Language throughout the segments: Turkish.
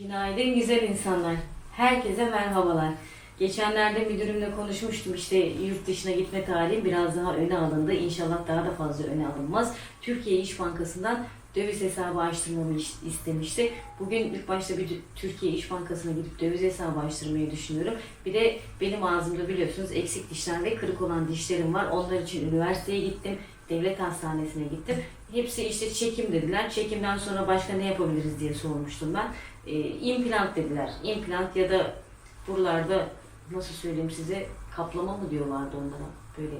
Günaydın güzel insanlar. Herkese merhabalar. Geçenlerde müdürümle konuşmuştum işte yurt dışına gitme tarihi biraz daha öne alındı. İnşallah daha da fazla öne alınmaz. Türkiye İş Bankası'ndan döviz hesabı açtırmamı iş- istemişti. Bugün ilk başta bir Türkiye İş Bankası'na gidip döviz hesabı açtırmayı düşünüyorum. Bir de benim ağzımda biliyorsunuz eksik dişler ve kırık olan dişlerim var. Onlar için üniversiteye gittim. Devlet hastanesine gittim. Hepsi işte çekim dediler. Çekimden sonra başka ne yapabiliriz diye sormuştum ben. E, implant dediler. İmplant ya da buralarda nasıl söyleyeyim size kaplama mı diyorlardı onlara böyle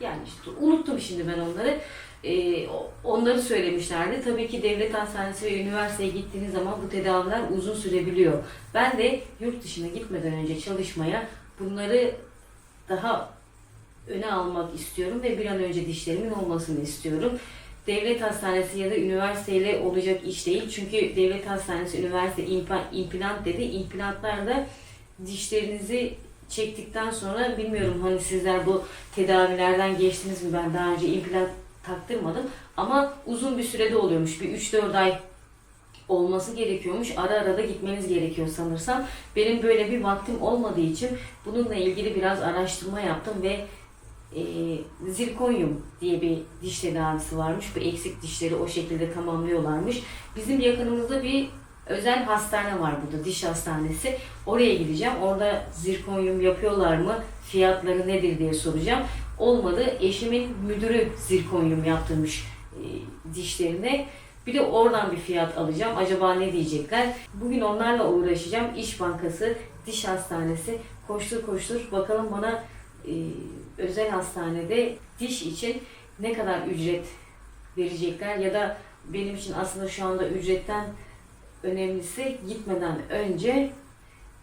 yani işte unuttum şimdi ben onları. E, onları söylemişlerdi. Tabii ki devlet hastanesi ve üniversiteye gittiğiniz zaman bu tedaviler uzun sürebiliyor. Ben de yurt dışına gitmeden önce çalışmaya bunları daha öne almak istiyorum ve bir an önce dişlerimin olmasını istiyorum. Devlet hastanesi ya da üniversiteyle olacak iş değil. Çünkü devlet hastanesi, üniversite implant dedi. İmplantlar da dişlerinizi çektikten sonra bilmiyorum hani sizler bu tedavilerden geçtiniz mi? Ben daha önce implant taktırmadım. Ama uzun bir sürede oluyormuş. Bir 3-4 ay olması gerekiyormuş. Ara ara da gitmeniz gerekiyor sanırsam. Benim böyle bir vaktim olmadığı için bununla ilgili biraz araştırma yaptım ve e, zirkonyum diye bir diş tedavisi varmış. Bu eksik dişleri o şekilde tamamlıyorlarmış. Bizim yakınımızda bir özel hastane var burada, diş hastanesi. Oraya gideceğim. Orada zirkonyum yapıyorlar mı? Fiyatları nedir diye soracağım. Olmadı. Eşimin müdürü zirkonyum yaptırmış e, dişlerine. Bir de oradan bir fiyat alacağım. Acaba ne diyecekler? Bugün onlarla uğraşacağım. İş Bankası, Diş Hastanesi. Koştur koştur. Bakalım bana e, özel hastanede diş için ne kadar ücret verecekler ya da benim için aslında şu anda ücretten önemlisi gitmeden önce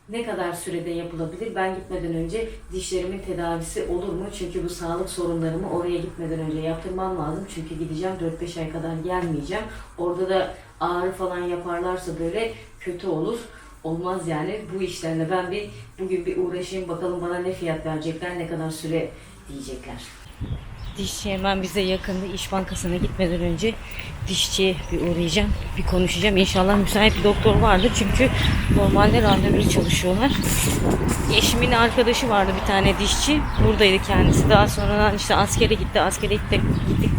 ne kadar sürede yapılabilir? Ben gitmeden önce dişlerimin tedavisi olur mu? Çünkü bu sağlık sorunlarımı oraya gitmeden önce yaptırmam lazım. Çünkü gideceğim 4-5 ay kadar gelmeyeceğim. Orada da ağrı falan yaparlarsa böyle kötü olur. Olmaz yani bu işlerle ben bir bugün bir uğraşayım bakalım bana ne fiyat verecekler, ne kadar süre diyecekler. Dişçi hemen bize yakındı. İş Bankası'na gitmeden önce dişçiye bir uğrayacağım. Bir konuşacağım. İnşallah müsait bir doktor vardır. Çünkü normalde randevulu çalışıyorlar. Eşimin arkadaşı vardı bir tane dişçi. Buradaydı kendisi. Daha sonradan işte askere gitti. Askere gitti,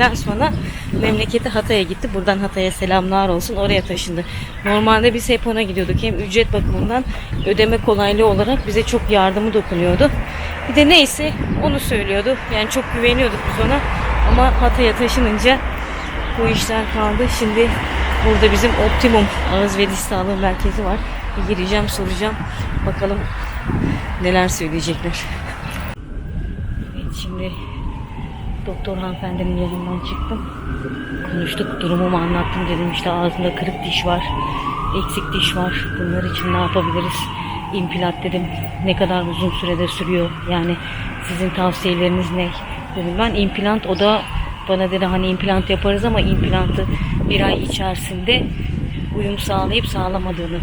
gittikten sonra memleketi Hatay'a gitti. Buradan Hatay'a selamlar olsun. Oraya taşındı. Normalde biz hep ona gidiyorduk. Hem ücret bakımından ödeme kolaylığı olarak bize çok yardımı dokunuyordu. Bir de neyse onu söylüyordu. Yani çok güveniyorduk biz ona. Ama Hatay'a taşınınca bu işler kaldı. Şimdi burada bizim Optimum Ağız ve Diş Sağlığı Merkezi var. Bir gireceğim soracağım. Bakalım neler söyleyecekler. Evet şimdi doktor hanımefendinin yanından çıktım. Konuştuk durumumu anlattım dedim işte ağzında kırık diş var. Eksik diş var. Bunlar için ne yapabiliriz? İmplant dedim. Ne kadar uzun sürede sürüyor? Yani sizin tavsiyeleriniz ne? Dedim ben implant o da bana dedi hani implant yaparız ama implantı bir ay içerisinde uyum sağlayıp sağlamadığını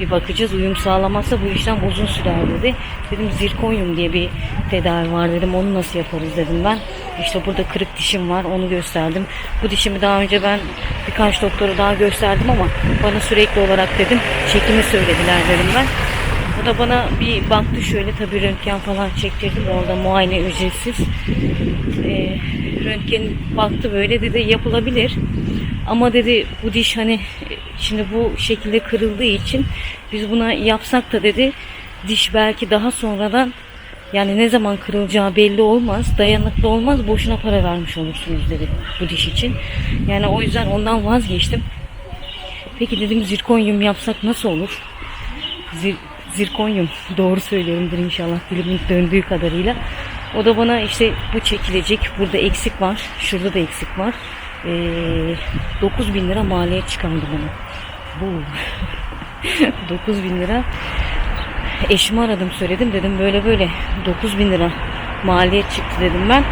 bir bakacağız. Uyum sağlamazsa bu işlem uzun sürer dedi. Dedim zirkonyum diye bir tedavi var dedim. Onu nasıl yaparız dedim ben. İşte burada kırık dişim var. Onu gösterdim. Bu dişimi daha önce ben birkaç doktora daha gösterdim ama bana sürekli olarak dedim çekimi söylediler dedim ben. O da bana bir baktı şöyle tabii röntgen falan çektirdim orada muayene ücretsiz. Ee, röntgen baktı böyle dedi yapılabilir. Ama dedi bu diş hani şimdi bu şekilde kırıldığı için biz buna yapsak da dedi diş belki daha sonradan yani ne zaman kırılacağı belli olmaz, dayanıklı olmaz, boşuna para vermiş olursunuz dedi bu diş için. Yani o yüzden ondan vazgeçtim. Peki dedim zirkonyum yapsak nasıl olur? Zir, zirkonyum doğru söylüyorumdur inşallah dilimin döndüğü kadarıyla. O da bana işte bu çekilecek, burada eksik var, şurada da eksik var. Ee, 9 bin lira maliyet çıkardı bana. Bu 9 bin lira. Eşimi aradım söyledim dedim böyle böyle 9 bin lira maliyet çıktı dedim ben.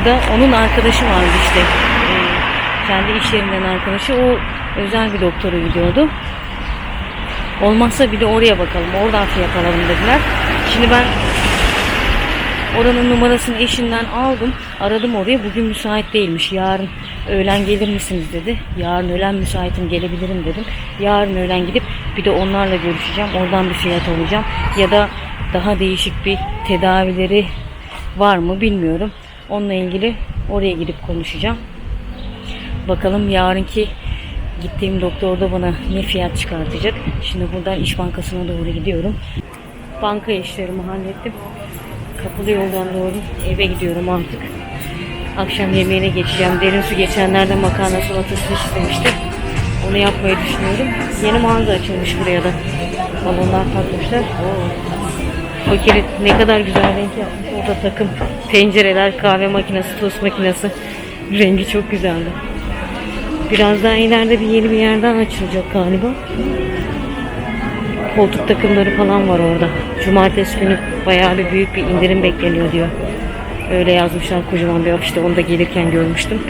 O da onun arkadaşı vardı işte. Ee, kendi iş yerinden arkadaşı. O özel bir doktora gidiyordu. Olmazsa bir de oraya bakalım. Oradan fiyat alalım dediler. Şimdi ben oranın numarasını eşinden aldım. Aradım oraya. Bugün müsait değilmiş. Yarın öğlen gelir misiniz dedi. Yarın öğlen müsaitim gelebilirim dedim. Yarın öğlen gidip Bir de onlarla görüşeceğim. Oradan bir fiyat alacağım. Ya da daha değişik bir tedavileri var mı bilmiyorum. Onunla ilgili oraya gidip konuşacağım. Bakalım yarınki gittiğim doktor da bana ne fiyat çıkartacak. Şimdi buradan İş Bankası'na doğru gidiyorum. Banka işlerimi hallettim. Kapalı yoldan doğru eve gidiyorum artık. Akşam yemeğine geçeceğim. Derin su geçenlerde makarna salatası istemiştim. Onu yapmayı düşünüyorum. Yeni mağaza açılmış buraya da. Balonlar takmışlar. Fakiri ne kadar güzel renk yapmış. Orada takım pencereler, kahve makinesi, tost makinesi. Rengi çok güzeldi. Birazdan ileride bir yeni bir yerden açılacak galiba. Koltuk takımları falan var orada. Cumartesi günü bayağı bir büyük bir indirim bekleniyor diyor. Öyle yazmışlar kocaman bir afişte onu da gelirken görmüştüm.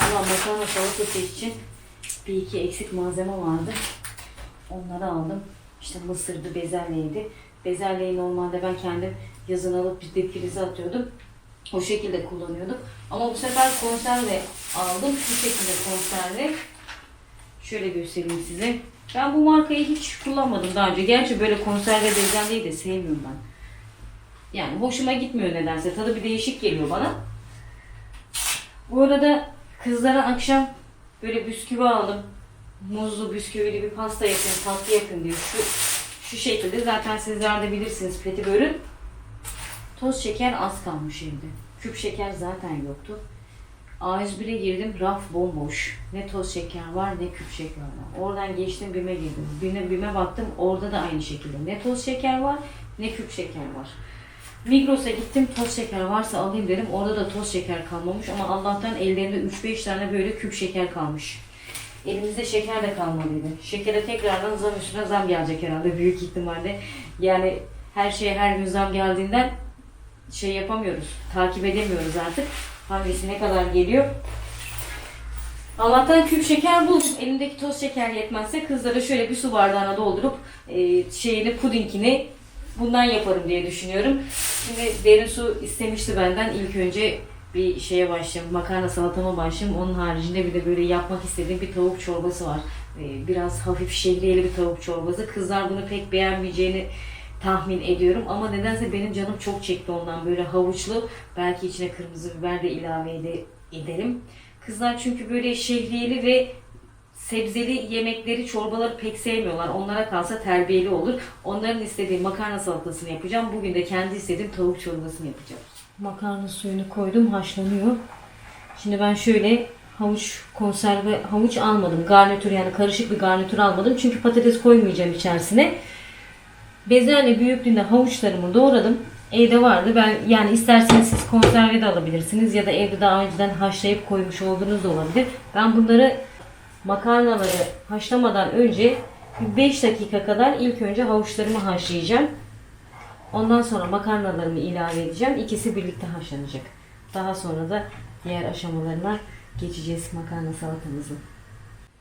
Valla makarna salatası için bir iki eksik malzeme vardı. Onları aldım. İşte mısırdı, bezelyeydi. Bezelyeyi normalde ben kendim yazın alıp bir dipfrize atıyordum. O şekilde kullanıyordum. Ama bu sefer konserve aldım. Şu şekilde konserve. Şöyle göstereyim size. Ben bu markayı hiç kullanmadım daha önce. Gerçi böyle konserve bezelyeyi de sevmiyorum ben. Yani hoşuma gitmiyor nedense. Tadı bir değişik geliyor bana. Bu arada kızlara akşam böyle bisküvi aldım. Muzlu bisküvili bir pasta yapın, tatlı yapın diyor. Şu, şu şekilde zaten sizler de bilirsiniz petibörün. Toz şeker az kalmış evde. Küp şeker zaten yoktu. A101'e girdim, raf bomboş. Ne toz şeker var ne küp şeker var. Oradan geçtim BİM'e girdim. BİM'e, BİM'e baktım orada da aynı şekilde. Ne toz şeker var ne küp şeker var. Migros'a gittim toz şeker varsa alayım dedim. Orada da toz şeker kalmamış ama Allah'tan ellerinde 3-5 tane böyle küp şeker kalmış. Elimizde şeker de kalmadıydı. Şekere tekrardan zam üstüne zam gelecek herhalde büyük ihtimalle. Yani her şeye her gün zam geldiğinden şey yapamıyoruz. Takip edemiyoruz artık. Hangisi ne kadar geliyor. Allah'tan küp şeker buldum. Elimdeki toz şeker yetmezse kızlara şöyle bir su bardağına doldurup e, şeyini pudingini bundan yaparım diye düşünüyorum. Şimdi derin su istemişti benden. İlk önce bir şeye başlayayım. Makarna salatama başlayayım. Onun haricinde bir de böyle yapmak istediğim bir tavuk çorbası var. E, biraz hafif şehriyeli bir tavuk çorbası. Kızlar bunu pek beğenmeyeceğini tahmin ediyorum. Ama nedense benim canım çok çekti ondan. Böyle havuçlu. Belki içine kırmızı biber de ilave ede- ederim. Kızlar çünkü böyle şehriyeli ve sebzeli yemekleri, çorbaları pek sevmiyorlar. Onlara kalsa terbiyeli olur. Onların istediği makarna salatasını yapacağım. Bugün de kendi istediğim tavuk çorbasını yapacağım. Makarna suyunu koydum, haşlanıyor. Şimdi ben şöyle havuç konserve havuç almadım. Garnitür yani karışık bir garnitür almadım. Çünkü patates koymayacağım içerisine. Bezelye büyüklüğünde havuçlarımı doğradım. Evde vardı. Ben yani isterseniz siz konserve de alabilirsiniz ya da evde daha önceden haşlayıp koymuş olduğunuz da olabilir. Ben bunları makarnaları haşlamadan önce 5 dakika kadar ilk önce havuçlarımı haşlayacağım. Ondan sonra makarnalarımı ilave edeceğim. İkisi birlikte haşlanacak. Daha sonra da diğer aşamalarına geçeceğiz makarna salatamızın.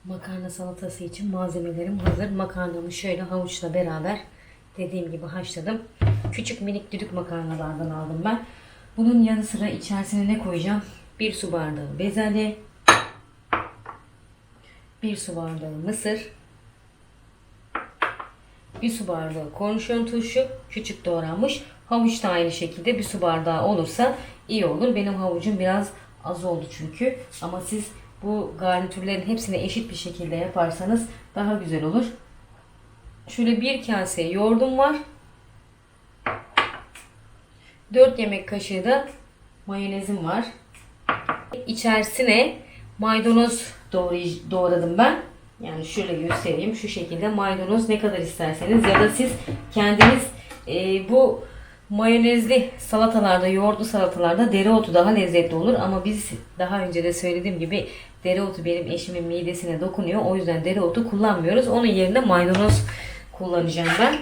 Makarna salatası için malzemelerim hazır. Makarnamı şöyle havuçla beraber dediğim gibi haşladım. Küçük minik düdük makarnalardan aldım ben. Bunun yanı sıra içerisine ne koyacağım? Bir su bardağı bezelye, bir su bardağı mısır, bir su bardağı kornişon turşu, küçük doğranmış. Havuç da aynı şekilde bir su bardağı olursa iyi olur. Benim havucum biraz az oldu çünkü. Ama siz bu garnitürlerin hepsini eşit bir şekilde yaparsanız daha güzel olur. Şöyle bir kase yoğurdum var. 4 yemek kaşığı da mayonezim var. İçerisine maydanoz doğradım ben. Yani şöyle göstereyim. Şu şekilde maydanoz ne kadar isterseniz ya da siz kendiniz e, bu mayonezli salatalarda, yoğurtlu salatalarda dereotu daha lezzetli olur. Ama biz daha önce de söylediğim gibi dereotu benim eşimin midesine dokunuyor. O yüzden dereotu kullanmıyoruz. Onun yerine maydanoz kullanacağım ben.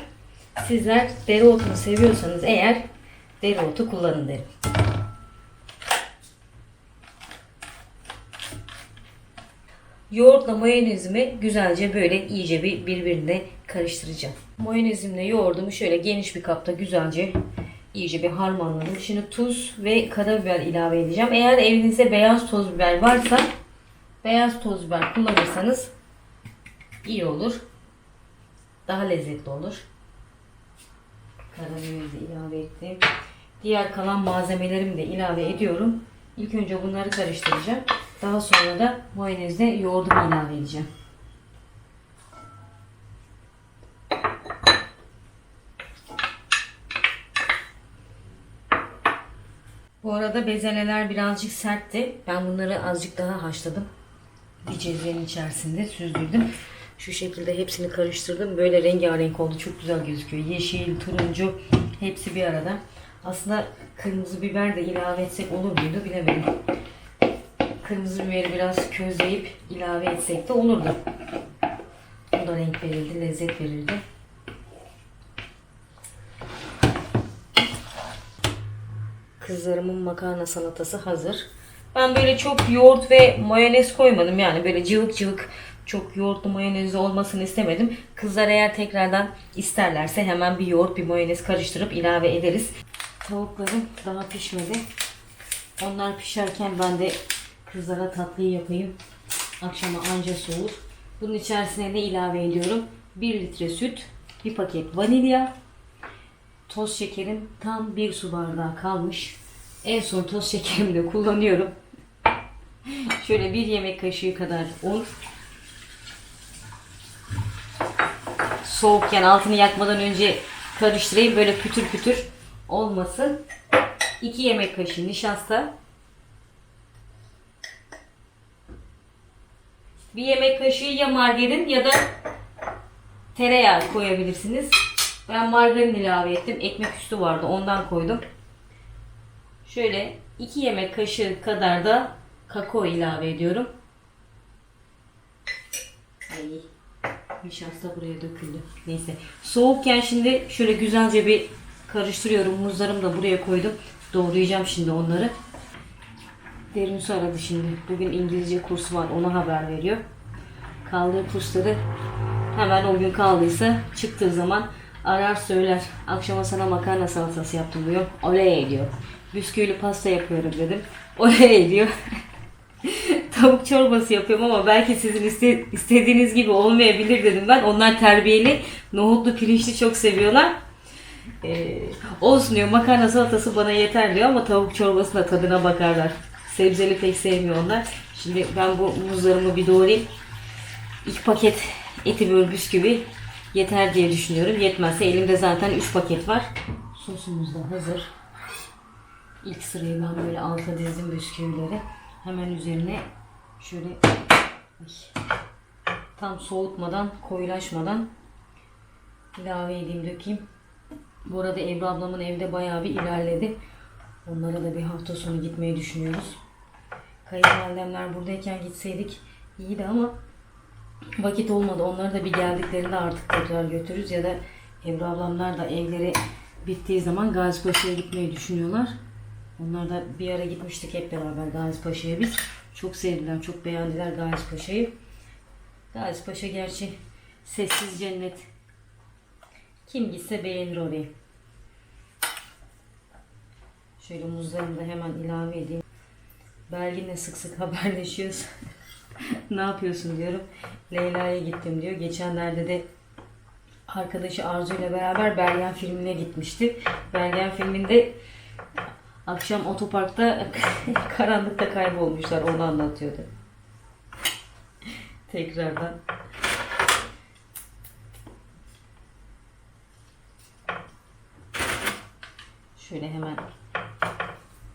Sizler dereotunu seviyorsanız eğer dereotu kullanın derim. Yoğurtla mayonezimi güzelce böyle iyice bir birbirine karıştıracağım. Mayonezimle yoğurdumu şöyle geniş bir kapta güzelce iyice bir harmanladım. Şimdi tuz ve karabiber ilave edeceğim. Eğer evinizde beyaz toz biber varsa beyaz toz biber kullanırsanız iyi olur. Daha lezzetli olur. Karabiberi de ilave ettim. Diğer kalan malzemelerimi de ilave ediyorum. İlk önce bunları karıştıracağım. Daha sonra da mayonezle yoğurdumu ilave edeceğim. Bu arada bezeneler birazcık sertti. Ben bunları azıcık daha haşladım. Bir cezvenin içerisinde süzdürdüm. Şu şekilde hepsini karıştırdım. Böyle rengarenk oldu. Çok güzel gözüküyor. Yeşil, turuncu hepsi bir arada. Aslında kırmızı biber de ilave etsek olur muydu bilemedim. Kırmızı biberi biraz közleyip ilave etsek de olurdu. Bu da renk verirdi, lezzet verirdi. Kızlarımın makarna salatası hazır. Ben böyle çok yoğurt ve mayonez koymadım. Yani böyle cıvık cıvık çok yoğurtlu mayonezli olmasını istemedim. Kızlar eğer tekrardan isterlerse hemen bir yoğurt bir mayonez karıştırıp ilave ederiz. Tavuklarım daha pişmedi. Onlar pişerken ben de kızlara tatlıyı yapayım. Akşama anca soğur. Bunun içerisine ne ilave ediyorum? 1 litre süt, bir paket vanilya, toz şekerim tam bir su bardağı kalmış. En son toz şekerimi de kullanıyorum. Şöyle bir yemek kaşığı kadar un. Soğukken altını yakmadan önce karıştırayım böyle pütür pütür olmasın. 2 yemek kaşığı nişasta. Bir yemek kaşığı ya margarin ya da tereyağı koyabilirsiniz. Ben margarin ilave ettim. Ekmek üstü vardı ondan koydum. Şöyle 2 yemek kaşığı kadar da kakao ilave ediyorum. Ay, nişasta buraya döküldü. Neyse. Soğukken şimdi şöyle güzelce bir karıştırıyorum. Muzlarımı da buraya koydum. Doğrayacağım şimdi onları. Derin su aradı şimdi. Bugün İngilizce kursu var. Ona haber veriyor. Kaldığı kursları hemen o gün kaldıysa çıktığı zaman arar söyler. Akşama sana makarna salatası yaptım diyor. Oley diyor. Bisküvili pasta yapıyorum dedim. Oley diyor. Tavuk çorbası yapıyorum ama belki sizin iste- istediğiniz gibi olmayabilir dedim ben. Onlar terbiyeli, nohutlu, pirinçli çok seviyorlar. Ee, olsun diyor makarna salatası bana yeter diyor ama tavuk çorbasına tadına bakarlar. Sebzeli pek sevmiyor onlar. Şimdi ben bu muzlarımı bir doğrayayım. İlk paket eti böyle bisküvi yeter diye düşünüyorum. Yetmezse elimde zaten 3 paket var. Sosumuz da hazır. İlk sırayı ben böyle alta dizdim bisküvileri. Hemen üzerine şöyle tam soğutmadan, koyulaşmadan ilave edeyim, dökeyim. Bu arada Ebru ablamın evde bayağı bir ilerledi. Onlara da bir hafta sonu gitmeyi düşünüyoruz. Kayınvalidemler buradayken gitseydik iyiydi ama vakit olmadı. Onları da bir geldiklerinde artık tekrar götürürüz ya da Ebru ablamlar da evleri bittiği zaman Gazipaşa'ya gitmeyi düşünüyorlar. Onlar da bir ara gitmiştik hep beraber Gazipaşa'ya biz. Çok sevdiler, çok beğendiler Gazipaşa'yı. Gazipaşa gerçi sessiz cennet. Kim gitse beğenir orayı. Şöyle muzlarımı da hemen ilave edeyim. Belgin'le sık sık haberleşiyoruz. ne yapıyorsun diyorum. Leyla'ya gittim diyor. Geçenlerde de arkadaşı Arzu ile beraber Bergen filmine gitmişti. Bergen filminde akşam otoparkta karanlıkta kaybolmuşlar. Onu anlatıyordu. Tekrardan. Şöyle hemen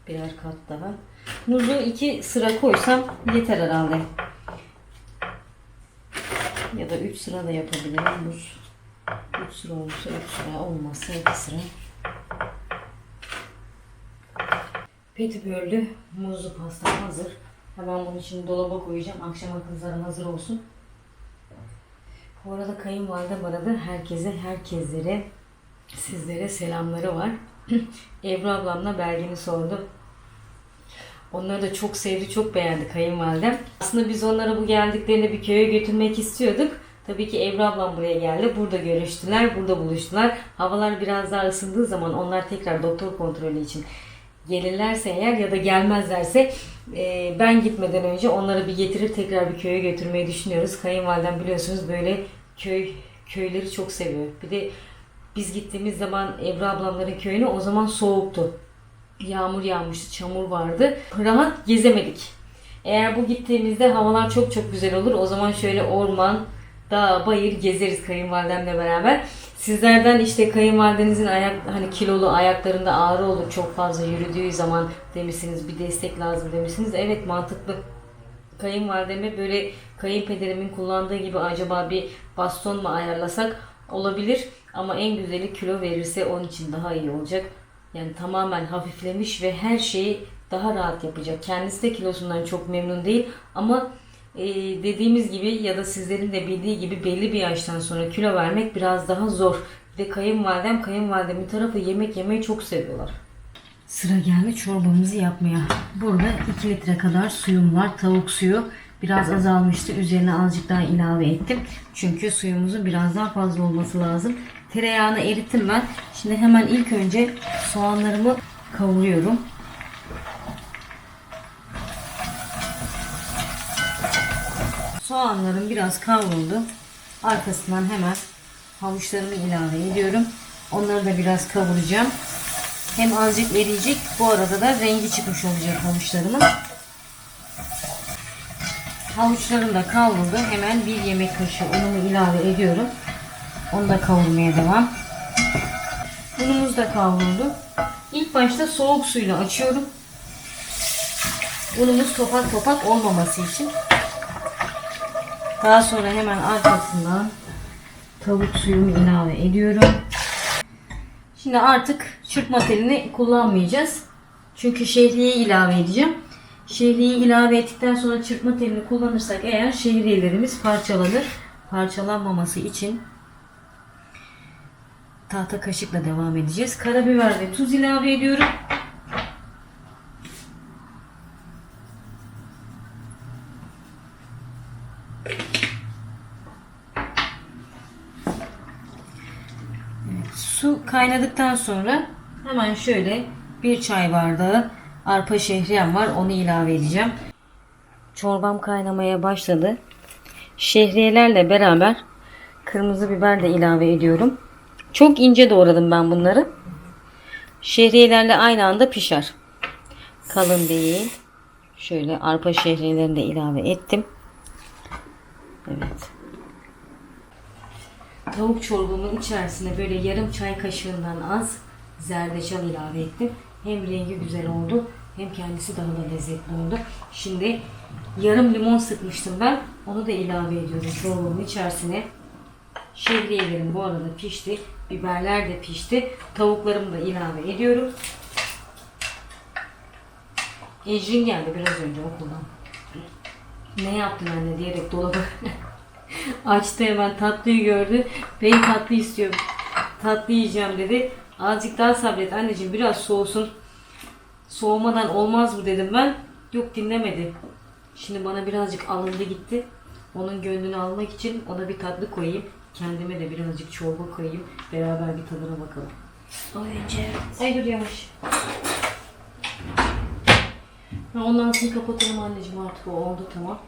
birer kat daha. Muzu iki sıra koysam yeter herhalde. Ya da üç sıra da yapabilirim. Muz üç sıra olursa üç sıra olmazsa iki sıra. Petibörlü muzlu pastam hazır. Hemen bunu şimdi dolaba koyacağım. Akşama kızlarım hazır olsun. Bu arada kayınvalidem aradı. Herkese, herkeslere, sizlere selamları var. Ebru ablamla Belgin'i sordu. Onları da çok sevdi, çok beğendi kayınvalidem. Aslında biz onlara bu geldiklerinde bir köye götürmek istiyorduk. Tabii ki Ebru ablam buraya geldi. Burada görüştüler, burada buluştular. Havalar biraz daha ısındığı zaman onlar tekrar doktor kontrolü için gelirlerse eğer ya da gelmezlerse e, ben gitmeden önce onları bir getirip tekrar bir köye götürmeyi düşünüyoruz. Kayınvalidem biliyorsunuz böyle köy köyleri çok seviyor. Bir de biz gittiğimiz zaman Ebru ablamların köyüne o zaman soğuktu. Yağmur yağmıştı, çamur vardı. Rahat gezemedik. Eğer bu gittiğimizde havalar çok çok güzel olur. O zaman şöyle orman, dağ, bayır gezeriz kayınvalidemle beraber. Sizlerden işte kayınvalidenizin ayak hani kilolu ayaklarında ağrı olur çok fazla yürüdüğü zaman demişsiniz bir destek lazım demişsiniz. Evet mantıklı. Kayınvalideme böyle kayınpederimin kullandığı gibi acaba bir baston mu ayarlasak olabilir. Ama en güzeli kilo verirse onun için daha iyi olacak. Yani tamamen hafiflemiş ve her şeyi daha rahat yapacak. Kendisi de kilosundan çok memnun değil ama e, dediğimiz gibi ya da sizlerin de bildiği gibi belli bir yaştan sonra kilo vermek biraz daha zor. Ve kayınvalidem, kayınvalidemin tarafı yemek yemeyi çok seviyorlar. Sıra geldi çorbamızı yapmaya. Burada 2 litre kadar suyum var. Tavuk suyu biraz azalmıştı. Üzerine azıcık daha ilave ettim. Çünkü suyumuzun biraz daha fazla olması lazım. Tereyağını erittim ben. Şimdi hemen ilk önce soğanlarımı kavuruyorum. Soğanlarım biraz kavruldu. Arkasından hemen havuçlarımı ilave ediyorum. Onları da biraz kavuracağım. Hem azıcık eriyecek. Bu arada da rengi çıkmış olacak havuçlarımın. Havuçlarım da kavruldu. Hemen bir yemek kaşığı unumu ilave ediyorum. Onu da kavurmaya devam. Unumuz da kavruldu. İlk başta soğuk suyla açıyorum. Unumuz topak topak olmaması için. Daha sonra hemen arkasından tavuk suyumu ilave ediyorum. Şimdi artık çırpma telini kullanmayacağız. Çünkü şehriye ilave edeceğim. Şehriyeyi ilave ettikten sonra çırpma telini kullanırsak eğer şehriyelerimiz parçalanır. Parçalanmaması için tahta kaşıkla devam edeceğiz. Karabiber ve tuz ilave ediyorum. Su kaynadıktan sonra hemen şöyle bir çay bardağı arpa şehriyem var. Onu ilave edeceğim. Çorbam kaynamaya başladı. Şehriyelerle beraber kırmızı biber de ilave ediyorum. Çok ince doğradım ben bunları. Şehriyelerle aynı anda pişer. Kalın değil. Şöyle arpa şehriyelerini de ilave ettim. Evet. Tavuk çorbamın içerisine böyle yarım çay kaşığından az zerdeçal ilave ettim. Hem rengi güzel oldu hem kendisi daha da lezzetli oldu. Şimdi yarım limon sıkmıştım ben. Onu da ilave ediyorum çorbamın içerisine. Şehriyelerim bu arada pişti. Biberler de pişti. Tavuklarımı da ilave ediyorum. Ecrin geldi biraz önce okuldan. Ne yaptın anne diyerek dolabı açtı hemen tatlıyı gördü. Ben tatlı istiyorum. Tatlı yiyeceğim dedi. Azıcık daha sabret anneciğim biraz soğusun. Soğumadan olmaz mı dedim ben. Yok dinlemedi. Şimdi bana birazcık alındı gitti. Onun gönlünü almak için ona bir tatlı koyayım. Kendime de birazcık çorba koyayım. Beraber bir tadına bakalım. Oyuncu. Ay dur yavaş. Ondan sonra kapatalım anneciğim artık o oldu tamam.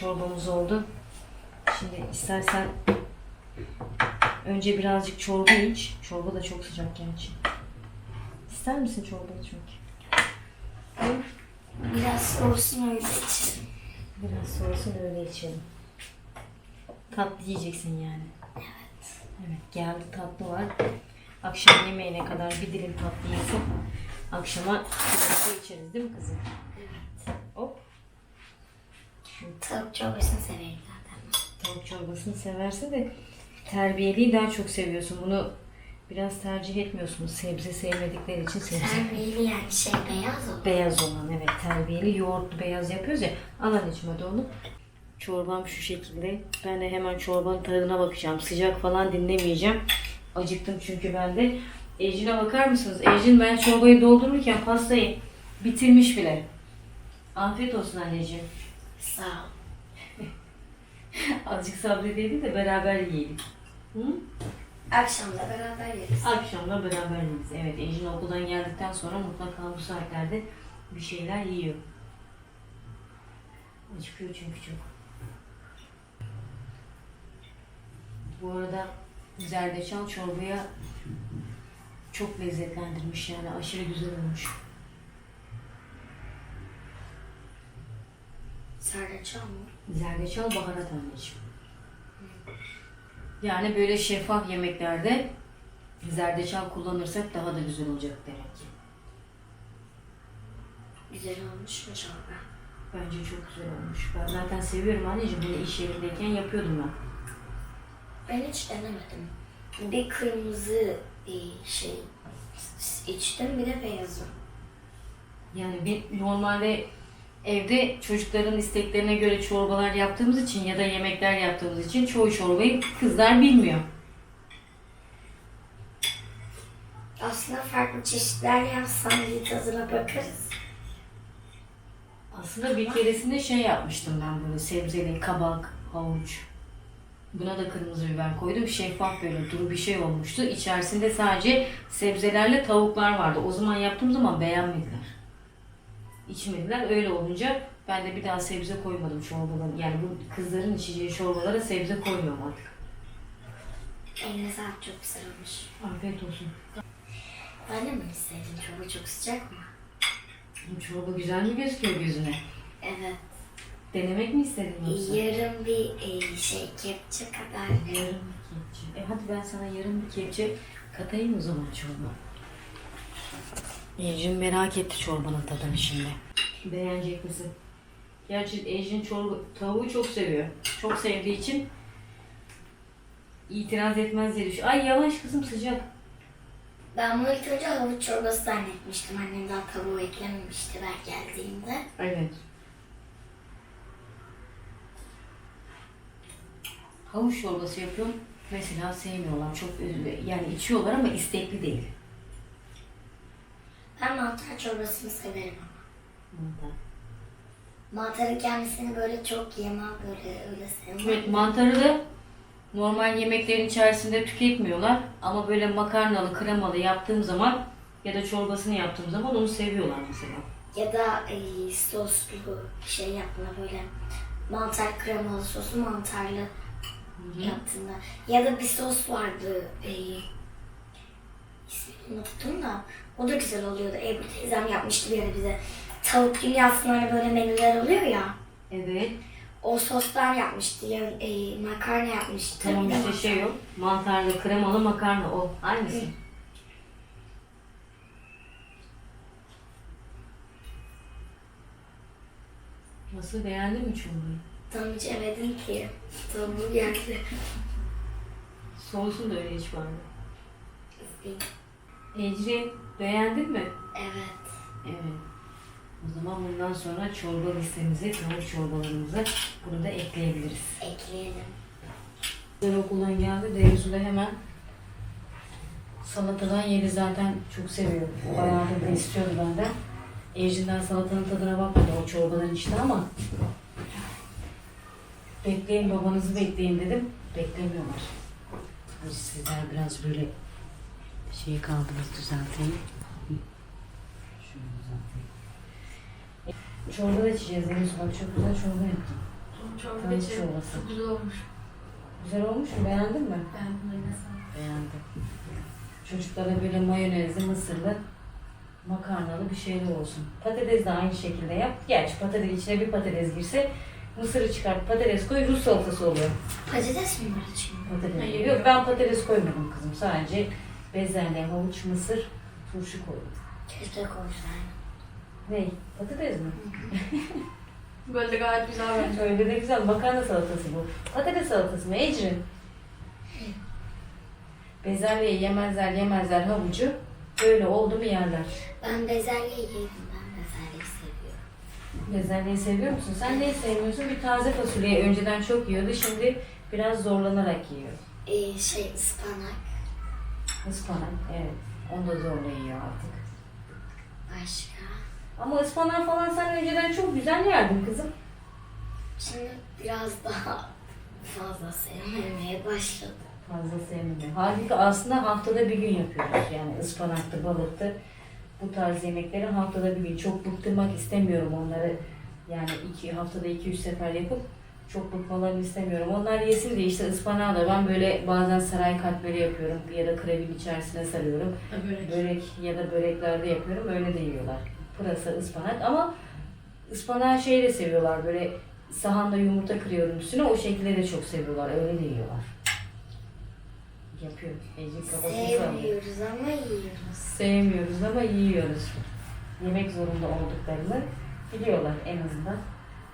Çorbamız oldu. Şimdi istersen önce birazcık çorba iç. Çorba da çok sıcak gerçi. İster misin çorba içmek? Biraz soğusun öyle için. Biraz sonrasını öyle içelim. Tatlı yiyeceksin yani. Evet. Evet geldi tatlı var. Akşam yemeğine kadar bir dilim tatlı yesin. Akşama çikolata içeriz değil mi kızım? Evet. Hop. Tavuk çorbasını severim. Tavuk çorbasını severse de terbiyeliyi daha çok seviyorsun. Bunu biraz tercih etmiyorsunuz. Sebze sevmedikleri için sebze. Terbiyeli yani şey beyaz o. Beyaz olan evet terbiyeli yoğurtlu beyaz yapıyoruz ya. Al anneciğim hadi onu. Çorbam şu şekilde. Ben de hemen çorbanın tadına bakacağım. Sıcak falan dinlemeyeceğim. Acıktım çünkü ben de. Ejin'e bakar mısınız? Ejin ben çorbayı doldururken pastayı bitirmiş bile. Afiyet olsun anneciğim. Sağ ol. Azıcık sabredeydin de beraber yiyelim. Hı? Akşam da beraber yeriz. Akşamda beraber yeriz. Evet, Ejin okuldan geldikten sonra mutlaka bu saatlerde bir şeyler yiyor. Acıkıyor çünkü çok. Bu arada zerdeçal çorbaya çok lezzetlendirmiş yani aşırı güzel olmuş. Sarıçal mı? Zerdeçal baharat anneciğim. Yani böyle şeffaf yemeklerde zerdeçal kullanırsak daha da güzel olacak demek ki. Güzel olmuş mu çorba? Bence çok güzel olmuş. Ben zaten seviyorum anneciğim. Bunu iş yerindeyken yapıyordum ben. Ben hiç denemedim. Bir kırmızı e, şey içtim bir de beyazı. Yani bir normalde evde çocukların isteklerine göre çorbalar yaptığımız için ya da yemekler yaptığımız için çoğu çorbayı kızlar bilmiyor. Aslında farklı çeşitler yapsam bir tadına bakarız. Aslında bir keresinde şey yapmıştım ben böyle sebzeli, kabak, havuç. Buna da kırmızı biber koydum. Şeffaf böyle duru bir şey olmuştu. İçerisinde sadece sebzelerle tavuklar vardı. O zaman yaptığım zaman beğenmediler. İçmediler. Öyle olunca ben de bir daha sebze koymadım çorbaların. Yani bu kızların içeceği çorbalara sebze koymuyorum artık. Eline sağlık çok güzel olmuş. Afiyet olsun. De mi istedim? Çorba çok sıcak mı? Bu çorba güzel mi gözüküyor gözüne? Evet. Denemek mi istedin yoksa? Yarım bir e, şey kepçe kadar. Yarım bir kepçe. E hadi ben sana yarım bir kepçe katayım o zaman çorba. Ejin merak etti çorbanın tadını şimdi. Beğenecek misin? Gerçi Ejin çorba, tavuğu çok seviyor. Çok sevdiği için itiraz etmez diye düşün. Ay yavaş kızım sıcak. Ben bunu ilk önce havuç çorbası zannetmiştim. Annem daha tavuğu eklememişti ben geldiğimde. Evet. Havuç çorbası yapıyorum. Mesela sevmiyorlar. Çok üzüldü. Yani içiyorlar ama istekli değil. Ben mantar çorbasını severim ama. Mantar. Mantarın kendisini böyle çok yemem böyle öyle sevmem. Evet mantarı da normal yemeklerin içerisinde tüketmiyorlar. Ama böyle makarnalı, kremalı yaptığım zaman ya da çorbasını yaptığım zaman onu seviyorlar mesela. Ya da e, soslu şey yapma böyle mantar kremalı sosu mantarlı yaptığında. Ya da bir sos vardı. E, ismini unuttum da. O da güzel oluyordu. Ebru teyzem yapmıştı bir ara bize. Tavuk dünyasında hani böyle menüler oluyor ya. Evet. O soslar yapmıştı. Ya, e, makarna yapmıştı. Tamam Bir işte şey o. Mantarlı, kremalı makarna o. Hangisi? Nasıl beğendin mi çorbayı? Tam içemedim ki. Tavuğu geldi. Soğusun da öyle iç bari. Ecrin beğendin mi? Evet. Evet. O zaman bundan sonra çorba listemize, tavuk çorbalarımıza bunu da ekleyebiliriz. Ekleyelim. Ben okuldan geldi. Da hemen salatadan yedi zaten çok seviyor. Bayağıdır da istiyordu benden. Ejin'den salatanın tadına bakmadı o çorbadan içti ama bekleyin babanızı bekleyin dedim. Beklemiyorlar. Sizler biraz böyle şey kaldınız düzelteyim. Hı. Şunu düzelteyim. Çorba da içeceğiz Deniz. Bak çok güzel çorba yaptım. Çorba içerim. çorbası. Çok güzel olmuş. Güzel olmuş mu? Beğendin mi? Beğendim. Beğendim. Çocuklara böyle mayonezli, mısırlı, makarnalı bir şeyler olsun. Patates de aynı şekilde yap. Gerçi patates içine bir patates girse mısırı çıkart, patates koy, Rus salatası oluyor. Patates mi var içinde? Patates. Hayır. Yok ben patates koymadım kızım. Sadece bezelye, havuç, mısır, turşu koydum. Keşke koysaydım. Ne? Patates mi? Böyle de gayet güzel bence. Öyle de güzel. Makarna salatası bu. Patates salatası mı Ecrin? Bezelye yemezler yemezler havucu. Böyle oldu mu yerler. Ben bezelye yerim. Ben bezelyeyi seviyorum. Bezelyeyi seviyor musun? Sen neyi sevmiyorsun? Bir taze fasulyeyi önceden çok yiyordu. Şimdi biraz zorlanarak yiyor. Ee, şey ıspanak. Ispanak, evet. Onu da zorla yiyor artık. Başka. Ama ıspanak falan sen önceden çok güzel yerdin kızım. Şimdi biraz daha fazla sevmemeye başladım. Fazla sevmiyorum. Halbuki aslında haftada bir gün yapıyoruz. Yani ıspanaktı, balıktı. Bu tarz yemekleri haftada bir gün. Çok bıktırmak istemiyorum onları. Yani iki haftada iki üç sefer yapıp çok bıkmalarını istemiyorum. Onlar yesin de işte ıspanağı da ben böyle bazen saray katmeri yapıyorum ya da krebin içerisine sarıyorum. Börek. Börek ya da böreklerde yapıyorum. Öyle de yiyorlar. Pırasa, ıspanak ama ıspanağı şey de seviyorlar. Böyle sahanda yumurta kırıyorum üstüne. O şekilde de çok seviyorlar. Öyle de yiyorlar. Yapıyorum. Ecik. Sevmiyoruz ama yiyoruz. Sevmiyoruz ama yiyoruz. Yemek zorunda olduklarını biliyorlar en azından.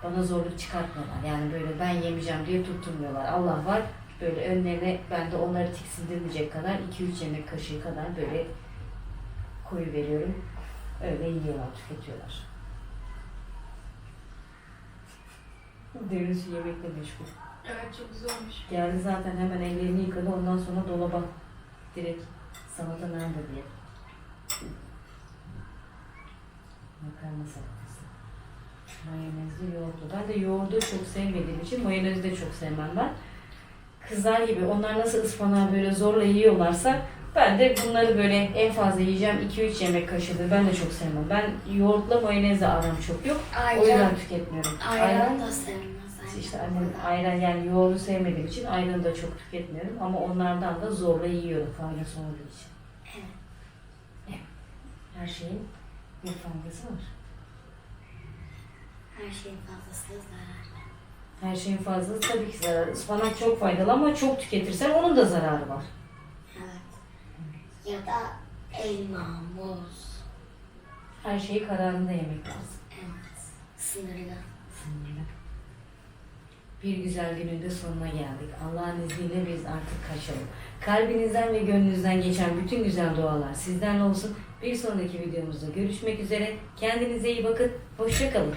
Bana zorluk çıkartmıyorlar. Yani böyle ben yemeyeceğim diye tutturmuyorlar. Allah var. Böyle önlerine ben de onları tiksindirmeyecek kadar 2-3 yemek kaşığı kadar böyle koyu veriyorum. Öyle yiyorlar, tüketiyorlar. Derin su yemekle meşgul. Evet çok güzel olmuş. Geldi zaten hemen ellerini yıkadı. Ondan sonra dolaba direkt salata nerede diye. Makarna salatası. Mayonezli yoğurtlu. Ben de yoğurdu çok sevmediğim için mayonezi de çok sevmem ben. Kızlar gibi onlar nasıl ıspanağı böyle zorla yiyorlarsa ben de bunları böyle en fazla yiyeceğim 2-3 yemek kaşığı. Ben de çok sevmem. Ben yoğurtla mayonezle aram çok yok. O yüzden Ayran, tüketmiyorum. ayran da sevmez. İşte annem ayran yani yoğurdu sevmediğim için ayranı da çok tüketmiyorum ama onlardan da zorla yiyorum faydası olduğu için. Evet. Evet. Her şeyin bir faydası var. Her şeyin fazlası zararlı. Her şeyin fazlası tabii ki zararlı. Ispanak çok faydalı ama çok tüketirsen onun da zararı var. Evet. Ya da elma, muz. Her şeyi kararında yemek lazım. Evet. Sınırlı. Sınırlı. Bir güzel günün de sonuna geldik. Allah'ın izniyle biz artık kaçalım. Kalbinizden ve gönlünüzden geçen bütün güzel dualar sizden olsun. Bir sonraki videomuzda görüşmek üzere. Kendinize iyi bakın. Hoşçakalın.